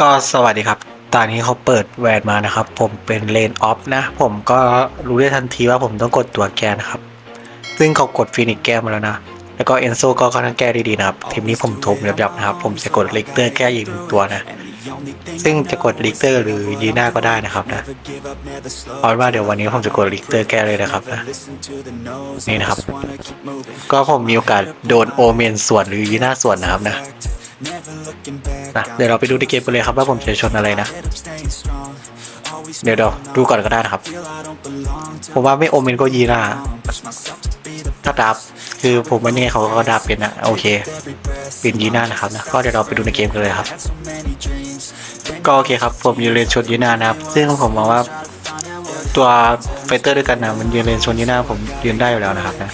ก็สวัสดีครับ ตอนนี้เขาเปิดแวนมานะครับ ผมเป็นเลนออฟนะ ผมก็รู้ได้ทันทีว่าผมต้องกดตัวแกนะครับ ซึ่งเขากดฟินิกแก้มาแล้วนะ แล้วก็เอนโซก็ค่อนข้างแก้ด้ดีนะครับ ทีมนี้ผมทุบยับๆนะครับ ผมจะกดลิกเตอร์แก้อีกหนึ่งตัวนะ ซึ่งจะกดลิกเตอร์หรือยีน่าก็ได้นะครับนะ เอาว่าเดี๋ยววันนี้ผมจะกดลิกเตอร์แก้เลยนะครับนะ นี่นะครับ ก็ผมมีโอกาสโดนโอเมนส่วนหรือยีน่าส่วนนะครับนะ นะเดี๋ยวเราไปดูในเกมกันเลยครับว่าผมจะชนอะไรนะ เดี๋ยวเดี๋ยวดูก่อนก็ได้นะครับ ผมว่าไม่โอเมนก็ยีน่าถ้าดับคือผมว่านี่เขาก็ดับเป็นนะโอเค เป็นยีน่านะครับนะก็เดี๋ยวเราไปดูในเกมกันเลยครับ ก็โอเคครับ ผมยืนเลนชนยีน่านะครับ ซึ่งผมมองว่าตัวไฟเตอร์ด้วยกันนะมันยืนเลนชนยีน่าผมยืนได้อยู่แล้วนะครับนะ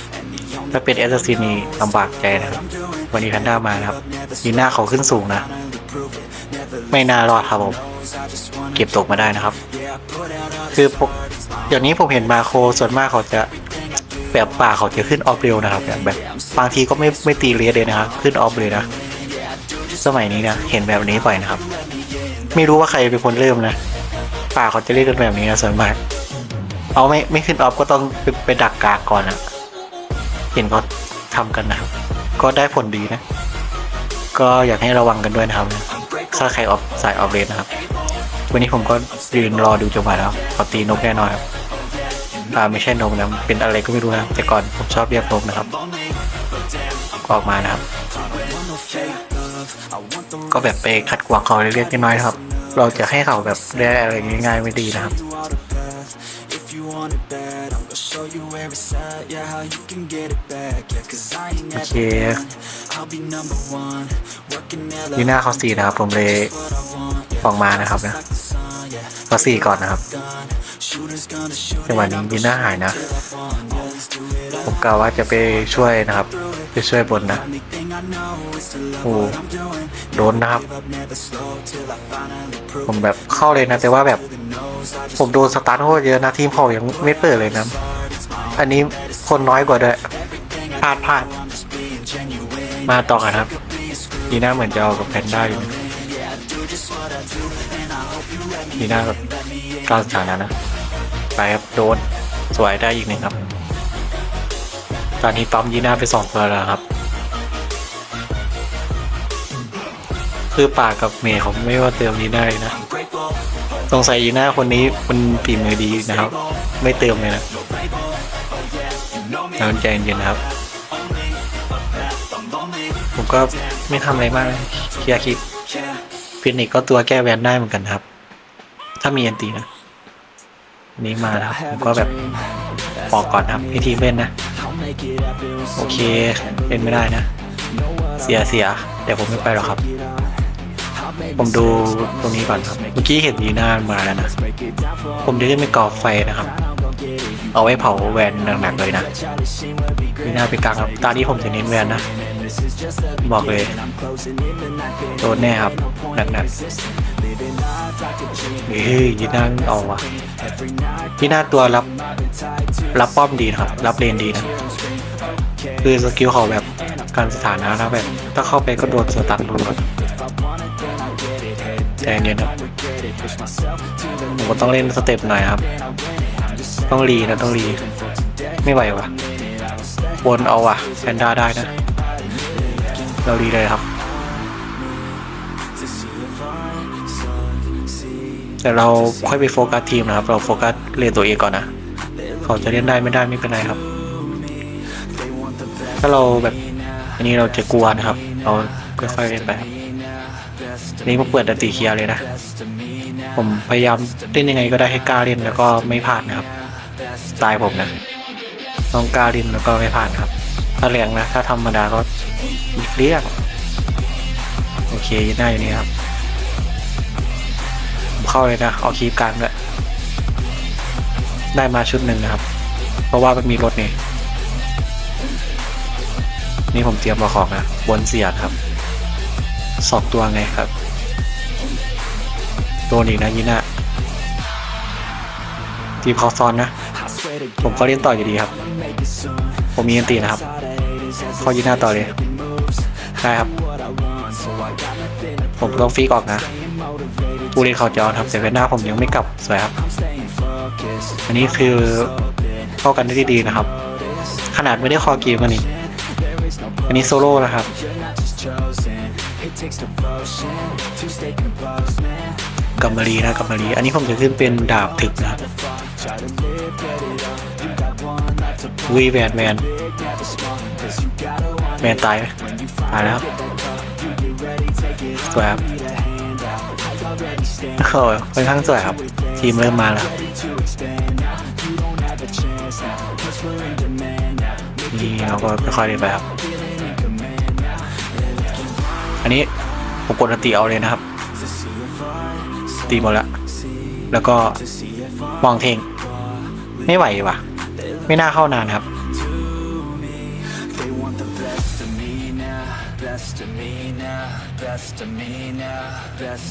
ถ้าเป็นเอสซีนี่ลำบากใจนะครับวันนี้แพนด้ามานะครับ ยีน่าเขาขึ้นสูงนะ ไม่น่ารอดครับผม เก็บตกมาได้นะครับ คือพวกเดี๋ยวนี้ผมเห็นมาโคส่วนมากเขาจะแบบป่าเขาจะขึ้นออฟเร็วนะครับแบบแบบบางทีก็ไม่ไม่ตีเลียเลยนะครับ ขึ้นออฟเลยนะ สมัยนี้นะเห็นแบบนี้บ่อยนะครับ ไม่รู้ว่าใครเป็นคนเริ่มนะป่าเขาจะเรียกกันแบบนี้นะส่วนมากเอาไม่ไม่ขึ้นออฟก็ต้องไปไปดักกากก่อนนะเห็นเขาทำกันนะครับก็ได้ผลดีนะ ก็อยากให้ระวังกันด้วยนะครับ ถ้าใครออฟสายออฟเลนนะครับ วันนี้ผมก็ยืนรอดูจังหวะแล้วขาตีนกแน่นอนครับอ่าไม่ใช่นกนะเป็นอะไรก็ไม่รู้นะแต่ก่อนผมชอบเรียกนกนะครับก็ออกมานะครับ ก็แบบไปขัดขวางเขาเล็กๆน้อยๆครับ เราจะให้เขาแบบได้อะไรง่ายๆไม่ดีนะครับ โอเคยีน่าเขาสี่นะครับ ผมเลยออกมานะครับนะเขาสี่ก่อนนะครับจังหวะนี้ยีน่าหายนะผมกล่าวว่าจะไปช่วยนะครับไปช่วยบนนะโอ้โดนนะครับผมแบบเข้าเลยนะ แต่ว่าแบบ ผมโดนสตาร์ทโคตรเยอะนะทีมเขายังไม่เปิดเลยนะ อันนี้คนน้อยกว่าด้วยพลาดพลาด มาต่อกันครับ ดีน่าเหมือนจะเอากับแพนด้าอยู่ดีน่าก้าวสถานะนะ ไปครับโดน สวยได้อีกหนึ่งครับ ตอนนี้ปั๊มยีน่าไปสองตัวแล้วครับ คือป่ากับเมย์เขาไม่ว่าเติมยีน่าเลยนะ สงสัยยีน่าคนนี้มันฝีมือดีนะครับ ไม่เติมเลยนะน้ำใจเย็นนะครับ ผมก็ไม่ทำอะไรมากเคลียร์คลิปฟินิกก็ตัวแก้แวนได้เหมือนกันครับ ถ้ามีอันตีนะ นี้มาแล้วผมก็แบบออกก่อนครับให้ทีมเล่นนะ โอเคเล่นไม่ได้นะ เสียเสียเดี๋ยวผมไม่ไปหรอกครับ ผมดูตรงนี้ก่อนครับ เมื่อกี้เห็นยีน่ามาแล้วนะ ผมจะขึ้นไปก่อไฟนะครับ เอาไว้เผาแวนหนักๆเลยนะยีน่าไปกลางครับตอนนี้ผมจะเน้นแวนนะ บอกเลยโดนแน่ครับ หนักๆเฮ้ยยีน่าเอาวะยีน่าตัวรับ รับป้อมดีนะครับ รับเลนดีนะ คือสกิลเขาแบบการสถานะนะแบบ ถ้าเข้าไปก็โดนสตันรัว แต่เนียนครับผมก็ต้องเล่นสเต็ปหน่อยครับ ต้องรีนะต้องรี ไม่ไหววะวนเอาว่ะแพนด้าได้นะ เรารีเลยครับ แต่เราค่อยไปโฟกัสทีมนะครับ เราโฟกัสเล่นตัวเองก่อนนะเขาจะเล่นได้ไม่ได้ไม่เป็นไรครับ ถ้าเราแบบอันนี้เราจะกลัวนะครับ เราค่อยๆเล่นไปครับอั นี้ผมเปิดดันตีเคียรเลยนะ ผมพยายามเล่นยังไงก็ได้ให้กล้าเล่นแล้วก็ไม่พลาดนะครับสไตล์ผมนะต้องกล้าเล่นแล้วก็ไม่พลาดครับ ถ้าแรงนะ ถ้าธรรมดาก็เรียกโอเคหน้าอยู่นี่ครับผมเข้าเลยนะเอาคีบกลางด้วยได้มาชุดหนึ่งนะครับ เพราะว่ามันมีรถนี่นี่ผมเตรียมมาของนะบนเสียดครับสองตัวไงครับ โดนอีกนะยีน่าทีมเขาซ้อนนะ ผมก็เล่นต่ออยู่ดีครับ ผมมีอันตีนะครับเขายีน่าต่อเลยได้ครับ ผมต้องฟีกออกนะผู้เล่นเขาจะเอาครับแต่เวนด้าผมยังไม่กลับสวยครับ อันนี้คือเข้ากันได้ดีนะครับ ขนาดไม่ได้คอเกมมันนี่อันนี้โซโล่นะครับ กัมมารีนะกัมมารีอันนี้ผมจะขึ้นเป็นดาบถึกนะวีแวนแวนแวนตายไหมตายแล้วสวยครับโอ้ยค่อนข้างสวยครับ ทีมเริ่มมาแล้วนี่เราก็ค่อยๆเล่นไปครับ อันนี้ผมกดอันตีเอาเลยนะครับ ตีหมดแล้วแล้วก็มองเทง ไม่ไหวว่ะไม่น่าเข้านานครับ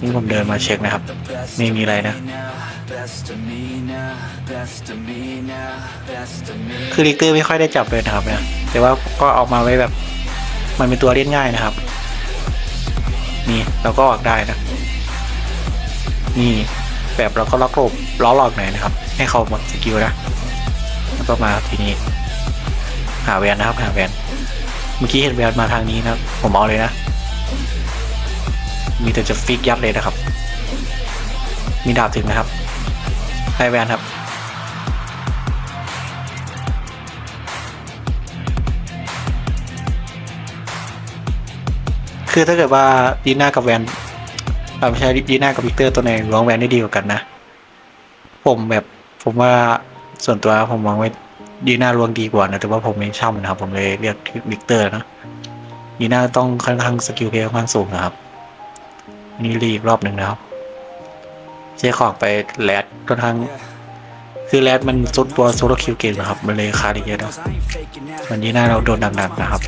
นี่ผมเดินมาเช็คนะครับ ไม่มีอะไรนะ คือลิกเตอร์ไม่ค่อยได้จับเลยนะครับเนี่ยแต่ว่าก็เอามาไว้แบบ มันเป็นตัวเล่นง่ายนะครับ นี่เราก็ออกได้นะ นี่แบบเราก็ล็อกหลบล้อหลอกหน่อยนะครับ ให้เขาหมดสกิลนะแล้วก็มาทีนี้ หาแวนนะครับหาแวนเมื่อกี้เห็นแวนมาทางนี้นะผมเอาเลยนะ มีแต่จะฟิกยัดเลยนะครับ มีดาบถึงนะครับให้แวนครับคือถ้าเกิดว่าดีน่ากับแวน เอาไม่ใช่ดีน่ากับวิกเตอร์ตัวไหนร้องแวนได้ดีกว่ากันนะ ผมแบบผมว่าส่วนตัวผมมองว่าดีน่าลวงดีกว่านะแต่ว่าผมไม่ชอบนะครับ ผมเลยเรียกวิกเตอร์นะดีน่าต้องค่อนข้างสกิลเพลย์ค่อนข้างสูงนะครับนี่รีบรอบหนึ่งนะครับเช็คของไปแลดค่อนข้าง คือแรดมันสุดตัวโซโลคิวเก่งนะครับ มันเลยคาดเยอะนะวันนี้หน้าเราโดนหนักๆนะครับ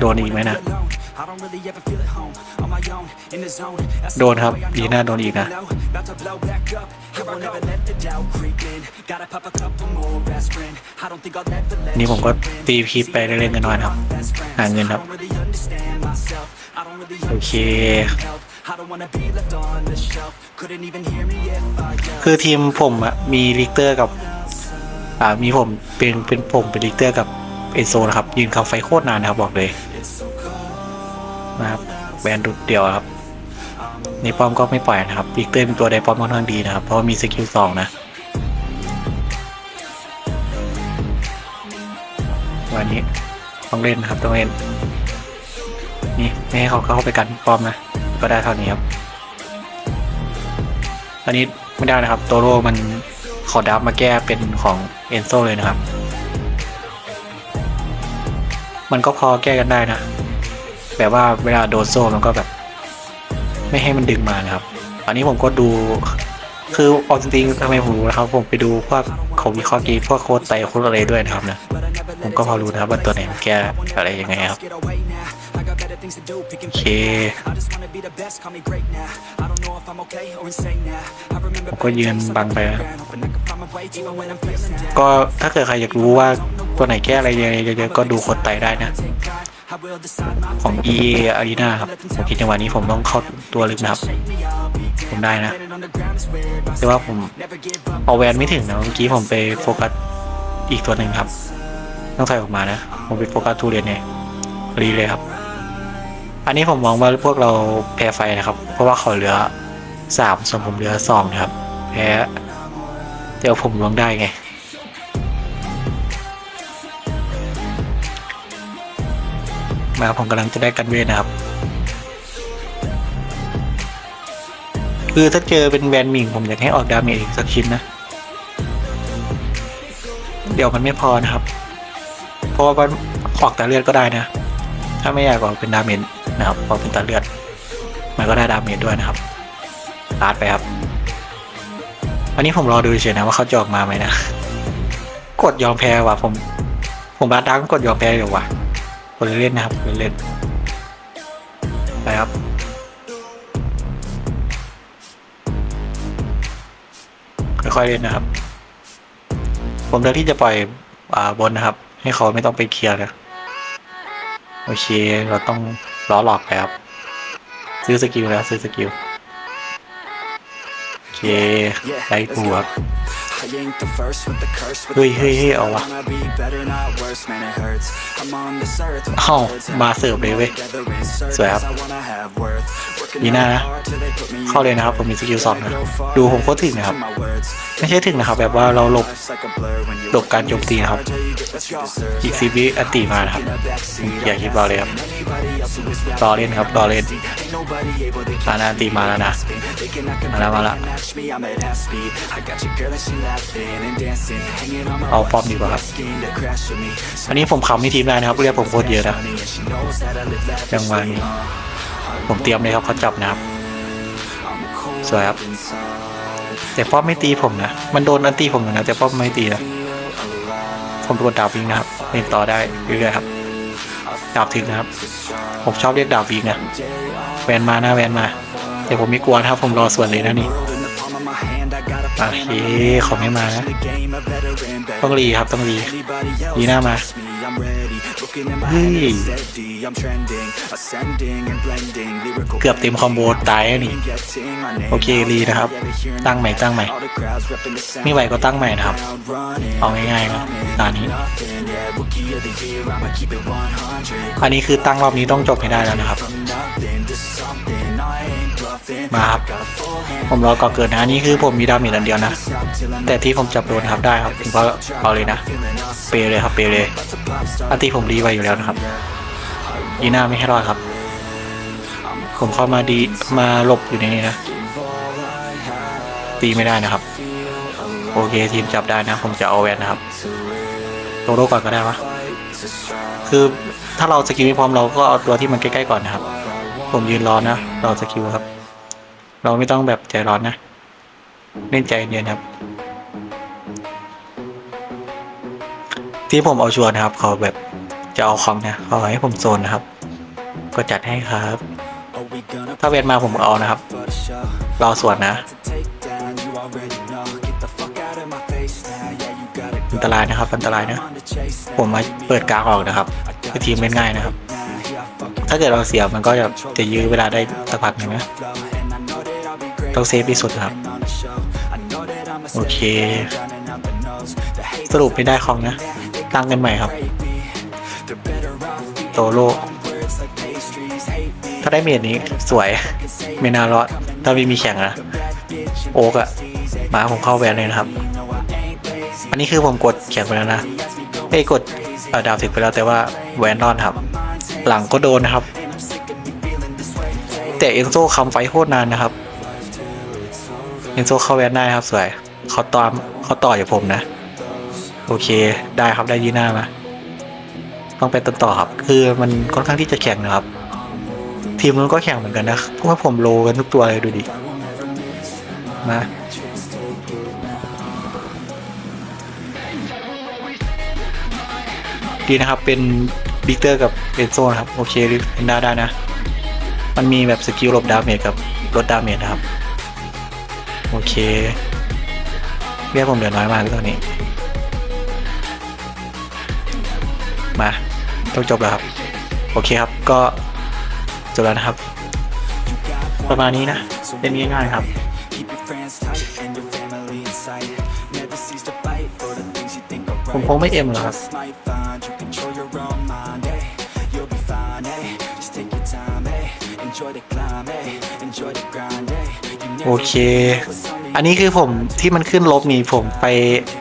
โดนอีกไหมนะ โดนครับดีหน้าโดนอีกนะ นี่ผมก็ตีพีไปเล่นๆกันหน่อยนะครับ หาเงินครับ โอเค คือทีมผมอะมีลิกเตอร์กับ อ่ามีผมเป็นเป็นผมเป็นลิกเตอร์กับเอนโซนะครับ ยืนคำไฟโคตรนานนะครับบอกเลยนะครับแบนดุดเดียวครับในป้อมก็ไม่ปล่อยนะครับลิกเตอร์เป็นตัวไดป้อมค่อนข้างดีนะครับ เพราะว่ามีสกิลสองนะวันนี้ต้องเล่นนะครับต้องเล่นนี่ไม่ให้เขาเข้าไปกันป้อมนะ ก็ได้เท่านี้ครับ อันนี้ไม่ได้นะครับ โตโร่มันขอดับมาแก้เป็นของเอนโซเลยนะครับ มันก็พอแก้กันได้นะ แบบว่าเวลาโดนโซ่มันก็แบบ ไม่ให้มันดึงมานะครับ อันนี้ผมก็ดูคือเอาจริงๆทำไมผมรู้นะครับ ผมไปดูพวกเขาวิเคราะห์เกมพวกโค้ดไตโค้ดอะไรด้วยนะครับนะ ผมก็พอรู้นะครับว่าตัวไหนมันแก้อะไรยังไงครับ โอเคผมก็ยืนบังไปนะครับก็ถ้าเกิดใครอยากรู้ว่าตัวไหนแก้อะไรเยอะๆก็ดูโค้ดไตได้นะของ EA Arena ครับผมคิดจังหวะนี้ผมต้องเข้าตัวลึกนะครับผมได้นะแต่ว่าผมเอาแวนไม่ถึงนะเมื่อกี้ผมไปโฟกัสอีกตัวหนึ่งครับ ต้องใส่ออกมานะ ผมไปโฟกัสทูเรียนเนี่ยรีเลยครับ อันนี้ผมมองว่าพวกเราแพ้ไฟนะครับ เพราะว่าเขาเหลือสามส่วนผมเหลือสองนะครับแพ้เดี๋ยวผมลงได้ไง มาผมกำลังจะได้กันเวทนะครับ คือถ้าเจอเป็นแวนหมิงผมอยากให้ออกดาเมจอีกสักชิ้นนะ เดี๋ยวมันไม่พอนะครับ เพราะว่ามันออกแต่เลือดก็ได้นะ ถ้าไม่อยากออกเป็นดาเมจ นะครับออเป็นตาเลือด มันก็ได้ดาเมจด้วยนะครับลาดไปครับอันนี้ผมรอดูเฉยนะว่าเขาจะออกมาไหมนะ กดยอมแพ้ว่ะผม ผมบาดังกดยอมแพ้อยู่ว่ะกดเล่นนะครับกดเล่นไปครับค่อยๆเล่นนะครับ ผมเลือกที่จะปล่อยอ่าบนนะครับ ให้เขาไม่ต้องไปเคลียร์นะ โอเค เราต้อง ล้อหลอกไปครับ ซื้อสกิลแล้วซื้อสกิลโอเคได้ตัวเฮ้ยเฮ้ยเฮ้ยเอาวะเข้ามาเสิร์ฟเลยเว้ยสวยครับปีหน้านะเข้าเลยนะครับผมมีสกิลสองนะดูผมโคตรถึงนะครับ ไม่ใช่ถึงนะครับ แบบว่าเราหลบหลบการโจมตีนะครับอีกซีบีอติมานะครับ อย่าคิดเราเลยครับต่อเล่นครับต่อเล่นตานาตีมาแล้วนะมาแล้วมาละเอาป้อมดีกว่าครับอันนี้ผมขำให้ทีมได้นะครับเรียกผมโคตรเยอะนะยังหวะน ผมเตรียมเลยครับเขาจับนะครับ สวยครับ แต่ป้อมไม่ตีผมนะ มันโดนอันตีผมอยู่นะ แต่ป้อมไม่ตีนะ ผมโดนดาบวิงนะครับเล่นต่อได้เรื่อยๆครับ ดาบถึงนะครับ ผมชอบเรียกดาบวิงนะ แวนมานะแวนมา แต่ผมไม่กลัวนะครับ ผมรอส่วนเลยนะนี่โอเคขอไม่มานะ ต้องรีครับต้องรี Anybody else ดีหน้ามา test me, I'm ready. Looking in my เฮ้ head, ย it's steady. I'm trending, ascending and blending. Lyrical เกือบเต็มคอมโบตายแล้วนี่ getting my name โอเครีนะครับ ตั้งใหม่ตั้งใหม่ All the crowds repping the sound. ไม่ไหวก็ตั้งใหม่นะครับ Running, เอาง่ายๆนะตอนนี้ nothing, yeah. Rookie of the year, I'ma keep it 100. อันนี้คือตั้งรอบนี้ต้องจบให้ได้แล้วนะครับ มาครับ ผมรอก่อเกิดนะนี่คือผมมีดาเมจอันเดียวนะ แต่ที่ผมจับโดนนะครับได้ครับผมก็เอาเลยนะ เปเลยครับเปเลยอันตีผมรีไว้อยู่แล้วนะครับยีน่าไม่ให้รอดครับ ผมเข้ามาดีมาหลบอยู่ในนี้นะ ตีไม่ได้นะครับ โอเคทีมจับได้นะ ผมจะเอาแวนนะครับโตโร่ก่อนก็ได้วะคือถ้าเราสกิลไม่พร้อมเราก็เอาตัวที่มันใกล้ๆก่อนนะครับ ผมยืนรอนะรอสกิลครับ เราไม่ต้องแบบใจร้อนนะเล่นใจเย็นครับ ที่ผมเอาชวนนะครับเขาแบบจะเอาคอมนะเขาให้ผมโซนนะครับ ก็จัดให้ครับ ถ้าเวทมาผมเอานะครับรอสวนนะอันตรายนะครับอันตรายนะ ผมมาเปิดกลางออกนะครับทีมเล่นง่ายนะครับ ถ้าเกิดเราเสียมันก็จะจะยื้อเวลาได้สักพักหนึ่งนะ ต้องเซฟที่สุดครับ โอเค สรุปไม่ได้ของนะ ตั้งกันใหม่ครับโตโร่ words like pastries. Hate me. ถ้าได้เมจนี้สวยไม่น่ารอดถ้าไม่มีแข่งนะโอ๊กอะมาผมเข้าแวนเลยนะครับ อันนี้คือผมกดแข่งไปแล้วนะเอ้กดดาวถึงไปแล้วแต่ว่าแวนรอดครับ หลังก็โดนนะครับ แต่เอ็นโซคำไฟโคตรนานนะครับ เอนโซเข้าแวนได้ครับสวยเขาตามเขาต่อจากผมนะ โอเคได้ครับได้ยีน่ามา ต้องไปต้นต่อครับ คือมันค่อนข้างที่จะแข่งนะครับ ทีมนู้นก็แข่งเหมือนกันนะเพราะว่าผมโลกันทุกตัวเลยดูดิมาดีนะครับเป็นบิ๊กเตอร์กับเอนโซนะครับ โอเคเล่นด้ได้นะ มันมีแบบสกิลลบดาเมจกับลดดาเมจนะครับ โอเค เรียกผมเหลือน้อยมากตอนนี้ มาต้องจบแล้วครับ โอเคครับก็จบแล้วนะครับ ประมาณนี้นะเล่นง่ายๆครับ ผมคงไม่เอ็มหรอกครับ โอ never เค know what's on the อันนี้คือผมที่มันขึ้นลบนี่ผมไป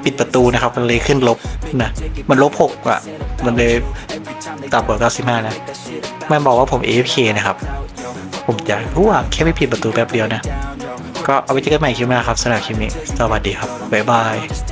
ปิดประตูนะครับ มันเลยขึ้นลบนะ มันลบหกอะมันเลยต่ำกว่า95นะ มันบอกว่าผม AFK นะครับ ผมจะรู้ว่าแค่ไม่ผิดประตูแป๊บเดียวนะ ก็เอาไว้เจอกันใหม่คลิปหน้าครับสำหรับคลิปนี้ สวัสดีครับ บ๊ายบาย Just